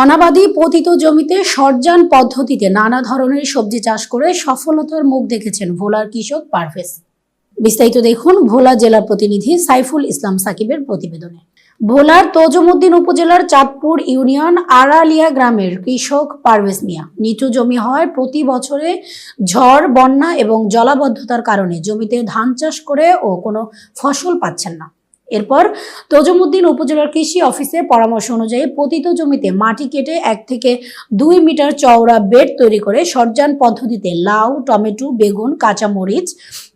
অনাবাদি পতিত জমিতে সরজান পদ্ধতিতে নানা ধরনের সবজি চাষ করে সফলতার মুখ দেখেছেন ভোলার কৃষক পারভেজ। বিস্তারিত দেখুন ভোলা জেলার প্রতিনিধি সাইফুল ইসলাম সাকিবের প্রতিবেদনে। ভোলার তজমুদ্দিন উপজেলার চাঁদপুর ইউনিয়ন আড়ালিয়া গ্রামের কৃষক পারভেজ মিয়া, নিচু জমি হয় প্রতি বছরে ঝড়, বন্যা এবং জলাবদ্ধতার কারণে জমিতে ধান চাষ করে ও কোনো ফসল পাচ্ছেন না। এরপর তজমুদ্দিন উপজেলার কৃষি অফিসের পরামর্শ অনুযায়ী পতিত জমিতে মাটি কেটে এক থেকে দুই মিটার চওড়া বেড তৈরি করে সরজান পদ্ধতিতে লাউ, টমেটো, বেগুন, কাঁচামরিচ,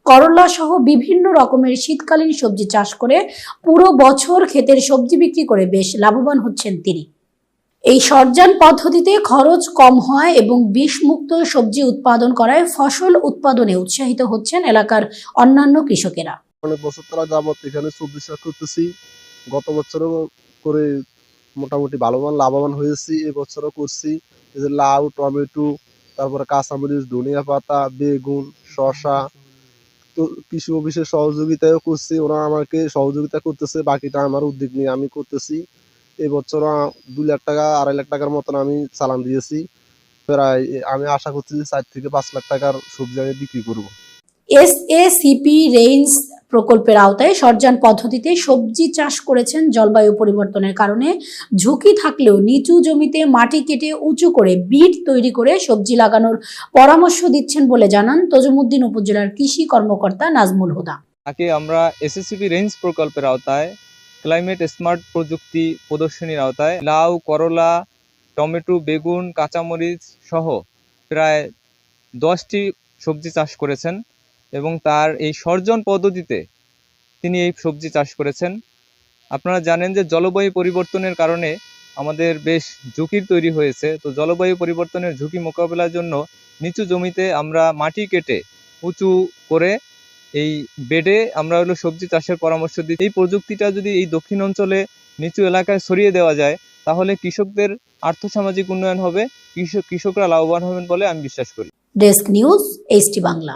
করলা সহ বিভিন্ন রকমের শীতকালীন সবজি চাষ করে পুরো বছর ক্ষেতের সবজি বিক্রি করে বেশ লাভবান হচ্ছেন তিনি। এই সরজান পদ্ধতিতে খরচ কম হয় এবং বিষমুক্ত সবজি উৎপাদন করায় ফসল উৎপাদনে উৎসাহিত হচ্ছেন এলাকার অন্যান্য কৃষকেরা। অনেক বছর তারা যাবত এখানে সবজি চাষ করতেছি। গত বছরও করে মোটামুটি ভালোমান, লাভবান হয়েছি, এবছরও করছি। এই যে লাউ, টমেটো, তারপরে কাঁচামরিচ, ধনিয়া পাতা, বেগুন, শসা, তো কৃষি অফিসের সহযোগিতাও করছি, ওরা আমাকে সহযোগিতা করতেছে, বাকিটা আমার উদ্যোগ নিয়ে আমি করতেছি। এবছর দু লাখ টাকা, আড়াই লাখ টাকার মতন আমি চালান দিয়েছি। প্রায় আমি আশা করছি যে চার থেকে পাঁচ লাখ টাকার সবজি আমি বিক্রি করব। এস এ সিপি রেঞ্জ প্রকল্পের আওতায় সরজান পদ্ধতিতে সবজি চাষ করেছেন জলবায়ু পরিবর্তনের কারণে। ঝুঁকি থাকলেও নিচু জমিতে মাটি কেটে উঁচু করে বিট তৈরি করে সবজি লাগানোর পরামর্শ দিচ্ছেন বলে জানান তজমুদ্দিন উপজেলার কৃষি কর্মকর্তা নাজমুল হুদা। তাকে আমরা এসএসসিপি রেঞ্জ প্রকল্পের আওতায়, ক্লাইমেট স্মার্ট প্রযুক্তি প্রদর্শনীর আওতায়, লাউ, করলা, টমেটো, বেগুন, কাঁচামরিচ সহ প্রায় দশটি সবজি চাষ করেছেন। এবং তার এই সর্জন পদ্ধতিতে তিনি এই সবজি চাষ করেছেন। আপনারা জানেন যে জলবায়ু পরিবর্তনের কারণে আমাদের বেশ ঝুঁকির তৈরি হয়েছে। তো জলবায়ু পরিবর্তনের ঝুঁকি মোকাবেলার জন্য নিচু জমিতে আমরা মাটি কেটে উঁচু করে এই বেডে আমরা হলো সবজি চাষের পরামর্শ দিই। এই প্রযুক্তিটা যদি এই দক্ষিণ অঞ্চলে নিচু এলাকায় ছড়িয়ে দেওয়া যায়, তাহলে কৃষকদের আর্থসামাজিক উন্নয়ন হবে কৃষক কৃষকরা লাভবান হবেন বলে আমি বিশ্বাস করি। Desk news, HT Bangla.